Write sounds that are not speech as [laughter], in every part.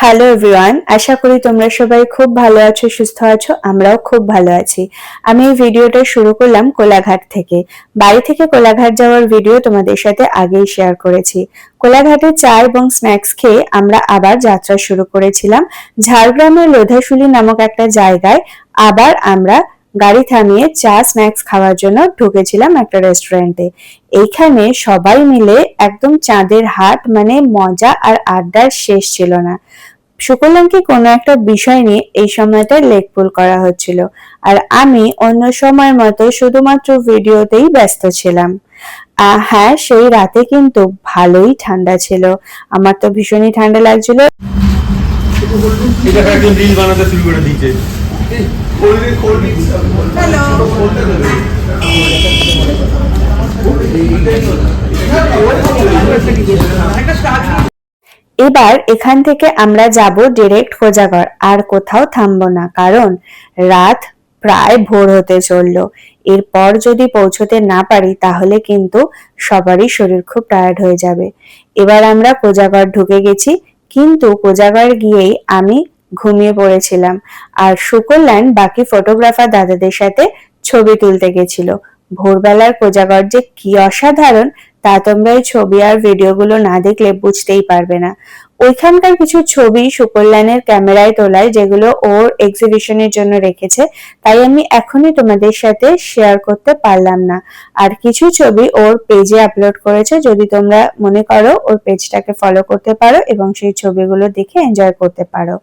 Hello everyone আশা করি তোমরা সবাই খুব ভালো আছো, সুস্থ আছো, আমরাও খুব ভালো আছি। আমি এই ভিডিওটা শুরু করলাম কোলাঘাট থেকে। বাড়ি থেকে কোলাঘাট যাওয়ার ভিডিও তোমাদের সাথে আগেই শেয়ার করেছি। কোলাঘাটে চা এবং স্ন্যাক্স খেয়ে আমরা আবার যাত্রা শুরু করেছিলাম। ঝাড়গ্রামের লোধাশুলি নামক একটা জায়গায় আবার আমরা গাড়ি থামিয়ে চা, স্ন্যাক্স খাওয়ার জন্য ঢুকেছিলাম একটা রেস্টুরেন্টে। এইখানে সবাই মিলে একদম চাঁদের হাট মানে মজা আর আড্ডার শেষ ছিল না। শুকলামকে কোনো একটা বিষয় নিয়ে এই সময়টা লেগ পুল করা হচ্ছিল। আর আমি অন্য সময়ের মতো শুধুমাত্র ভিডিওতেই ব্যস্ত ছিলাম। হ্যাঁ সেই রাতে কিন্তু ভালোই ঠান্ডা ছিল। আমার তো ভীষণই ঠান্ডা লাগছিল। এটা বানাতে শুরু করে দিয়েছে। এবার এখান থেকে আমরা যাব ডিরেক্ট কোজাগর, আর কোথাও থামবো না, কারণ রাত প্রায় ভোর হতে চলল। এরপর যদি পৌঁছতে না পারি, তাহলে কিন্তু সবারই শরীর খুব টায়ার্ড হয়ে যাবে। এবার আমরা কোজাগর ঢুকে গেছি, কিন্তু কোজাগর গিয়েই আমি ঘুমিয়ে পড়েছিলাম। আর সুকল্যান বাকি ফটোগ্রাফার দাদাদের সাথে ছবি তুলতে গেছিল। ভোরবেলার কোজাগর যে কি অসাধারণ, তা তোমরা এই ছবি আর ভিডিওগুলো না দেখলে বুঝতেই পারবে না। ওইখানকার কিছু ছবি সুকল্যাণের ক্যামেরায় তোলায়, যেগুলো ওর এক্সিবিশনের জন্য রেখেছে। তাই আমি এখনই তোমাদের সাথে শেয়ার করতে পারলাম না। আর কিছু ছবি ওর পেজে আপলোড করেছে, যদি তোমরা মনে করো ওর পেজটাকে ফলো করতে পারো এবং সেই ছবিগুলো দেখে এনজয় করতে পারো।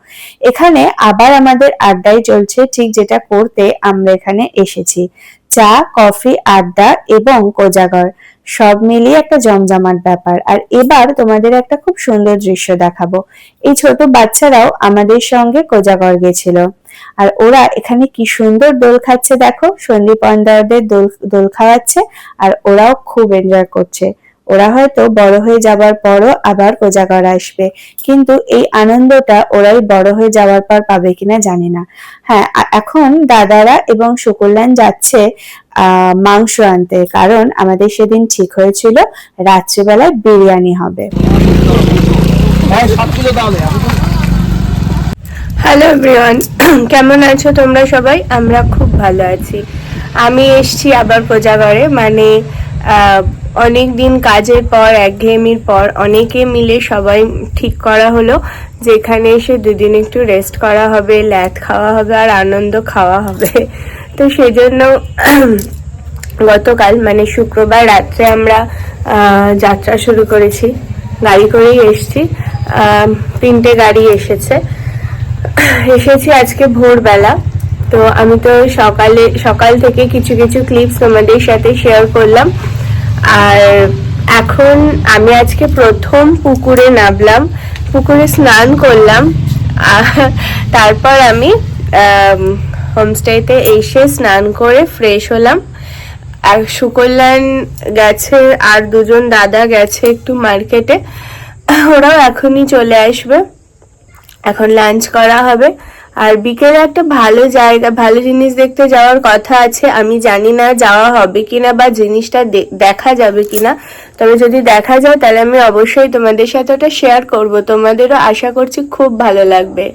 এখানে আবার আমাদের আড্ডাই চলছে, ঠিক যেটা করতে আমরা এখানে এসেছি। চা, কফি, আড্ডা এবং কোজাগর। সব মিলিয়ে একটা জমজমাট ব্যাপার। আর এবার তোমাদের একটা খুব সুন্দর দৃশ্য দেখাবো। এই ছোট বাচ্চারাও আমাদের সঙ্গে কোজাগর গেছিল। আর ওরা এখানে কি সুন্দর দোল খাচ্ছে দেখো। সন্দীপ অন্দারদের দোল দোল খাওয়াচ্ছে আর ওরাও খুব এনজয় করছে। ওরা হয়তো বড় হয়ে যাবার পরও আবার কোজাগর আসবে। কিন্তু এই আনন্দটা ওরাই বড় হয়ে যাওয়ার পর পাবে কিনা জানি না। হ্যাঁ এখন দাদারা এবং সুকল্যাণ যাচ্ছে আহ মাংস আনতে। কারণ আমাদের সেদিন ঠিক হয়েছিল রাত্রিবেলায় বিরিয়ানি হবে। হ্যালো এভরিওয়ান [clears throat] কেমন আছো তোমরা সবাই? আমরা খুব ভালো আছি। আমি এসছি আবার কোজাগরে মানে অনেক দিন কাজের পর, একঘেয়েমির পর, অনেকে মিলে সবাই ঠিক করা হলো যে এখানে এসে দুদিন একটু রেস্ট করা হবে, ল্যাথ খাওয়া হবে আর আনন্দ খাওয়া হবে। তো সেজন্য গতকাল মানে শুক্রবার রাত্রে আমরা যাত্রা শুরু করেছি। গাড়ি করেই এসছি। তিনটে গাড়ি এসেছে। এসেছি আজকে ভোরবেলা। তো আমি তো সকালে, সকাল থেকে কিছু কিছু ক্লিপস তোমাদের সাথে শেয়ার করলাম। আর এখন আমি আজকে প্রথম পুকুরে নামলাম, পুকুরে স্নান করলাম তারপর আমি হোমস্টেতে এসে স্নান করে ফ্রেশ হলাম। আর সুকল্যাণ গেছে আর দুজন দাদা গেছে একটু মার্কেটে ওরাও এখনই চলে আসবে। এখন লাঞ্চ করা হবে। আর বিকেলে একটা ভালো জায়গা ভালো জিনিস দেখতে যাওয়ার কথা আছে আমি জানি না যাওয়া হবে কিনা বা জিনিসটা দে- দেখা যাবে কিনা তবে যদি দেখা যায় তাহলে আমি অবশ্যই তোমাদের সাথে ওটা শেয়ার করব তোমাদেরও আশা করছি খুব ভালো লাগবে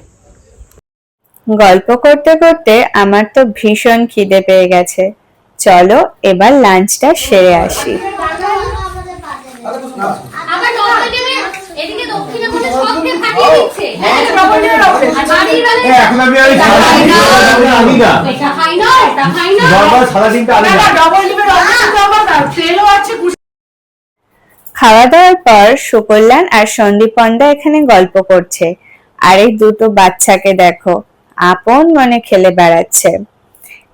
গল্প করতে করতে আমার তো ভীষণ খিদে পেয়ে গেছে চলো এবার লাঞ্চটা সেরে আসি এদিকে দক্ষিণে বলে সবকে ফাটিয়ে দিচ্ছে আর বাড়ির বেলায় হ্যাঁ, এখন আমি ওই সাদা না। এটা খাই না এটা খাই না নর্মাল সাদা ডিমটা আনি না। খাওয়া দাওয়ার পর সুকল্যাণ আর সন্দীপ পণ্ডা এখানে গল্প করছে আর এই দুটো বাচ্চাকে দেখো আপন মনে খেলে বেড়াচ্ছে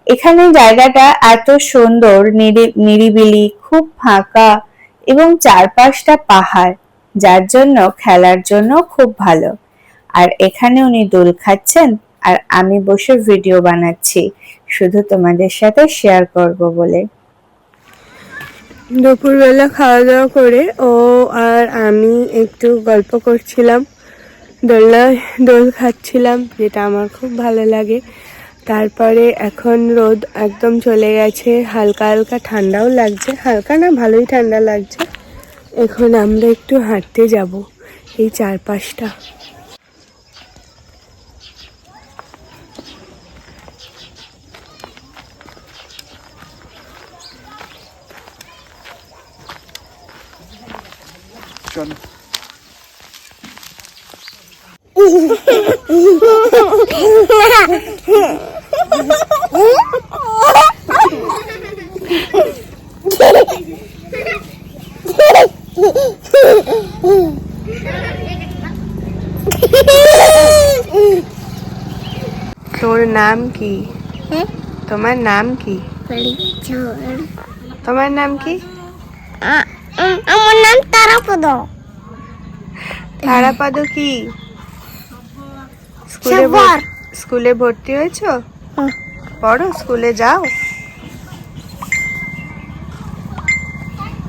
এখানে জায়গাটা এত সুন্দর নিরি- নিরিবিলি খুব ফাঁকা এবং চারপাশটা পাহাড় যার জন্য খেলার জন্য খুব ভালো। আর এখানে উনি দোল খাচ্ছেন আর আমি বসে ভিডিও বানাচ্ছি। শুধু তোমাদের সাথে শেয়ার করব বলে। দুপুরবেলা খাওয়া দাওয়া করে ও আর আমি একটু গল্প করছিলাম, দোলনা, দোল খাচ্ছিলাম, যেটা আমার খুব ভালো লাগে। তারপরে এখন রোদ একদম চলে গেছে, হালকা হালকা ঠান্ডাও লাগছে, হালকা না ভালোই ঠান্ডা লাগছে। এখন আমরা একটু হাঁটতে যাব এই চারপাশটা চলো Yeah. [laughs] নাম কি? তোমার নাম কি? তোমার নাম কি? আমার নাম তারাপদ। তারাপদ কি? স্কুলে স্কুলে ভর্তি হয়েছো? পড়ো স্কুলে যাও।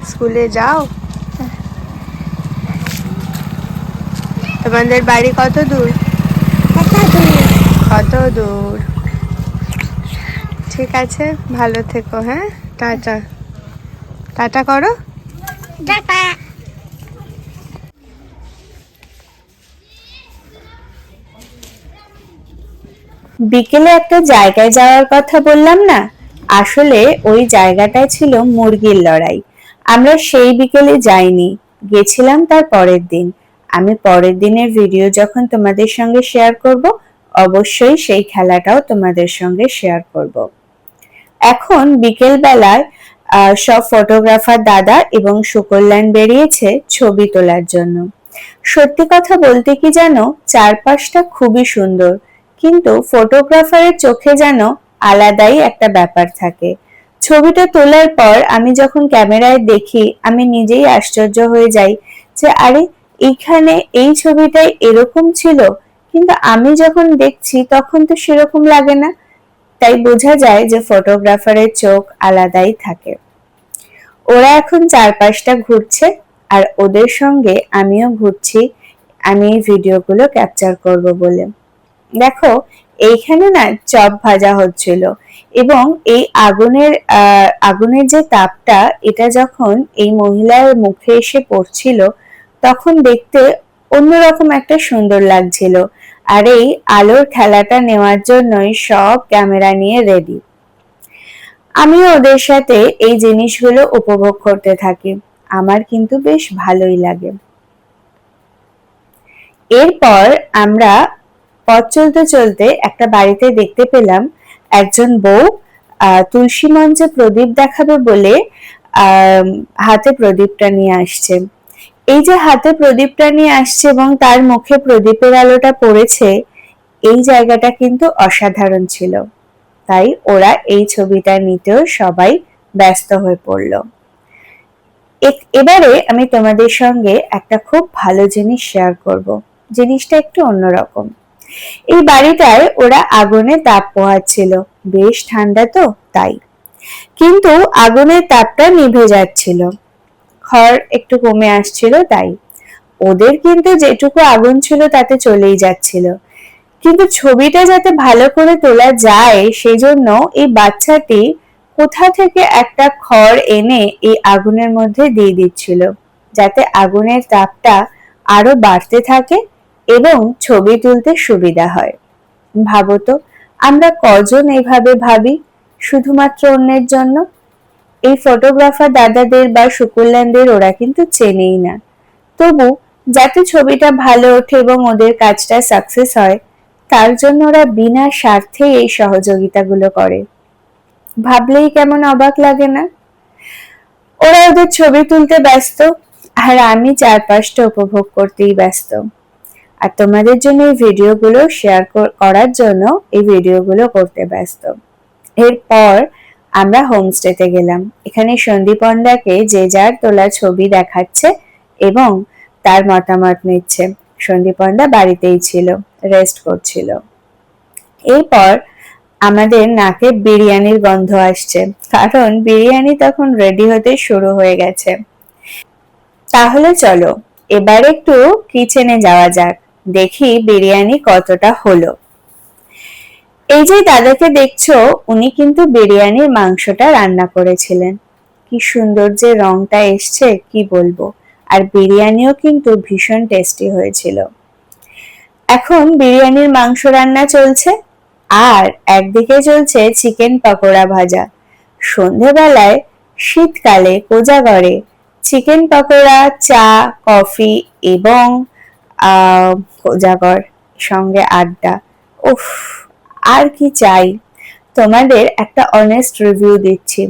স্কুলে যাও। তোমাদের বাড়ি কত দূর? কত দূর। ঠিক আছে ভালো থেকো হ্যাঁ? টাটা। টাটা করো। টাটা। বিকেলে একটা জায়গায় যাওয়ার কথা বললাম না? আসলে ওই জায়গাটায় ছিল মুরগির লড়াই। আমরা সেই বিকেলে যাইনি। গেছিলাম তার পরের দিন। আমি পরের দিনের ভিডিও যখন তোমাদের সঙ্গে শেয়ার করব অবশ্যই সেই খেলাটাও তোমাদের সঙ্গে শেয়ার করব। এখন বিকেল বেলায় সব ফটোগ্রাফার দাদা এবং সুকল্যাণ বেরিয়েছে ছবি তোলার জন্য। সত্যি কথা বলতে কি জানো, চারপাশটা খুবই সুন্দর, কিন্তু ফটোগ্রাফারের চোখে যেন আলাদাই একটা ব্যাপার থাকে। ছবিটা তোলার পর আমি যখন ক্যামেরায় দেখি, আমি নিজেই আশ্চর্য হয়ে যাই যে আরে এইখানে এই ছবিটাই এরকম ছিল? কিন্তু আমি যখন দেখছি, তখন তো সেরকম লাগে না। তাই বোঝা যায় যে ফটোগ্রাফারের চোখ আলাদাই থাকে। ওরা এখন চারপাশটা ঘুরছে, আর ওদের সঙ্গে আমিও ঘুরছি। আমি এই ভিডিওগুলো ক্যাপচার করব বলে। দেখো, এইখানে না চপ ভাজা হচ্ছিল এবং এই আগুনের আগুনের যে তাপটা, এটা যখন এই মহিলার মুখে এসে পড়ছিল, তখন দেখতে অন্যরকম একটা সুন্দর লাগছিল। আর এই আলোর খেলাটা নেওয়ার জন্যই সব ক্যামেরা নিয়ে রেডি আমিও ওদের সাথে এই জিনিসগুলো উপভোগ করতে থাকি। আমার কিন্তু বেশ ভালোই লাগে। এরপর আমরা পথ চলতে চলতে একটা বাড়িতে দেখতে পেলাম একজন বউ তুলসী মঞ্চে প্রদীপ দেখাবে বলে হাতে প্রদীপটা নিয়ে আসছে। এই যে হাতে প্রদীপটা নিয়ে আসছে এবং তার মুখে প্রদীপের আলোটা পড়েছে, এই জায়গাটা কিন্তু অসাধারণ ছিল। তাই ওরা এই ছবিটা নিতেও সবাই ব্যস্ত হয়ে পড়ল। এবারে আমি তোমাদের সঙ্গে একটা খুব ভালো জিনিস শেয়ার করব। জিনিসটা একটু অন্যরকম। এই বাড়িটায় ওরা আগুনে তাপ পোহাচ্ছিল। বেশ ঠান্ডা তো, তাই। কিন্তু আগুনের তাপটা নিভে যাচ্ছিল। খড় একটু কমে আসছিল তাই। ওদের কিন্তু যেটুকু আগুন ছিল তাতে চলেই যাচ্ছিল। কিন্তু ছবিটা যাতে ভালো করে তোলা যায় সেজন্য এই বাচ্চাটি কোথা থেকে একটা খড় এনে এই আগুনের মধ্যে দিয়ে দিচ্ছিল, যাতে আগুনের তাপটা আরও বাড়তে থাকে এবং ছবি তুলতে সুবিধা হয়। ভাবতো আমরা কজন এভাবে ভাবি, শুধুমাত্র অন্যের জন্য? এই ফটোগ্রাফার দাদাদের বা শুকুল্যানদের ওরা কিন্তু চেনেই না। তবু যাতে ছবিটা ভালো ওঠে এবং ওদের কাজটা সাকসেস হয়, তার জন্য ওরা বিনা স্বার্থে এই সহযোগিতাগুলো করে। ভাবলেই কেমন অবাক লাগে না? ওরা ওদের ছবি তুলতে ব্যস্ত, আর আমি চারপাশটা উপভোগ করতেই ব্যস্ত। আর তোমাদের জন্য এই ভিডিওগুলো শেয়ার করার জন্য এই ভিডিওগুলো করতে ব্যস্ত। এরপর আমরা হোমস্টেতে গেলাম। এখানে সন্দীপন্ডাকে যে যার তোলা ছবি দেখাচ্ছে এবং তার মতামত নিচ্ছে। সন্দীপন্ডা বাড়িতেই ছিল রেস্ট করছিল। এরপর আমাদের নাকে বিরিয়ানির গন্ধ আসছে, কারণ বিরিয়ানি তখন রেডি হতে শুরু হয়ে গেছে। তাহলে চলো, এবার একটু কিচেনে যাওয়া যাক, দেখি বিরিয়ানি কতটা হলো। এই যে দাদাকে দেখছ, উনি কিন্তু বিরিয়ানির মাংসটা রান্না করেছিলেন। কি সুন্দর যে রংটা এসছে, কি বলব। আর বিরিয়ানিও কিন্তু ভীষণ টেস্টি হয়েছিল। এখন বিরিয়ানির মাংস রান্না চলছে, আর একদিকে চলছে চিকেন পাকোড়া ভাজা। সন্ধেবেলায় শীতকালে কোজাগরে চিকেন পাকোড়া, চা কফি এবং কোজাগর সঙ্গে আড্ডা। উফ আর কি চাই? তোমাদের একটা অনেস্ট রিভিউ দিচ্ছি।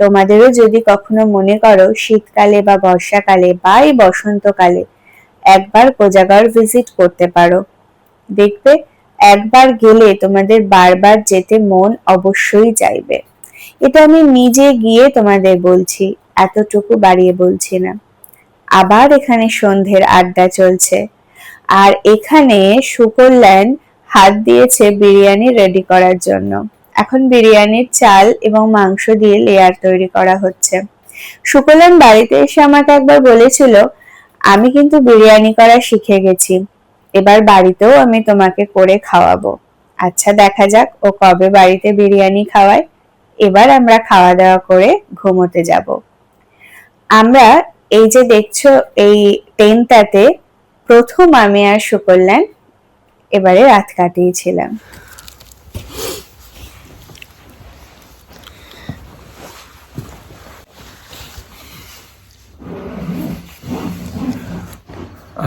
তোমাদেরও যদি কখনো মনে করো শীতকালে বা বর্ষাকালে বা এই বসন্তকালে একবার কোজাগর ভিজিট করতে পারো। দেখবে একবার গেলে তোমাদের বারবার যেতে মন অবশ্যই চাইবে। এটা আমি নিজে গিয়ে তোমাদের বলছি, এতটুকু বাড়িয়ে বলছি না। আবার এখানে সন্ধ্যের আড্ডা চলছে। আর এখানে সুকল্যাণ হাত দিয়েছে বিরিয়ানি রেডি করার জন্য। এখন বিরিয়ানির চাল এবং মাংস দিয়ে লেয়ার তৈরি করা হচ্ছে। সুকল্যাণ বাড়িতে এসে আমাকে একবার বলেছিল, আমি কিন্তু বিরিয়ানি করা শিখে গেছি। এবার বাড়িতেও আমি তোমাকে করে খাওয়াবো। আচ্ছা দেখা যাক ও কবে বাড়িতে বিরিয়ানি খাওয়ায়। এবার আমরা খাওয়া দাওয়া করে ঘুমোতে যাব। আমরা এই যে দেখছ, এই টেনটাতে প্রথম আমি আর সুকল্যাণ এবারে রাত কাটিয়েছিলাম।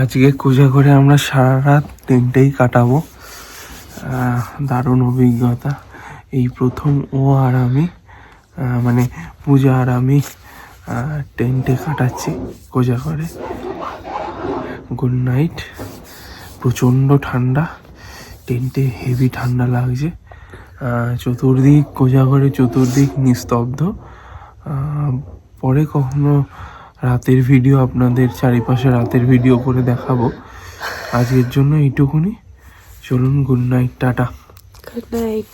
আজকে কোজাগরে আমরা সারা রাত টেন্টেই কাটাবো দারুণ অভিজ্ঞতা। এই প্রথম ও আর আমি মানে পূজা আর আমি টেন্টে কাটাচ্ছি কোজা করে। Good night. প্রচণ্ড ঠান্ডা, টেন্টে হেভি ঠান্ডা লাগছে। চতুর্দিক কোজাগরের চতুর্দিক নিস্তব্ধ। পরে কখনো রাতের ভিডিও আপনাদের চারিপাশে রাতের ভিডিও করে দেখাবো। আজকের জন্য এইটুকুনি। চলুন good night tata. Good night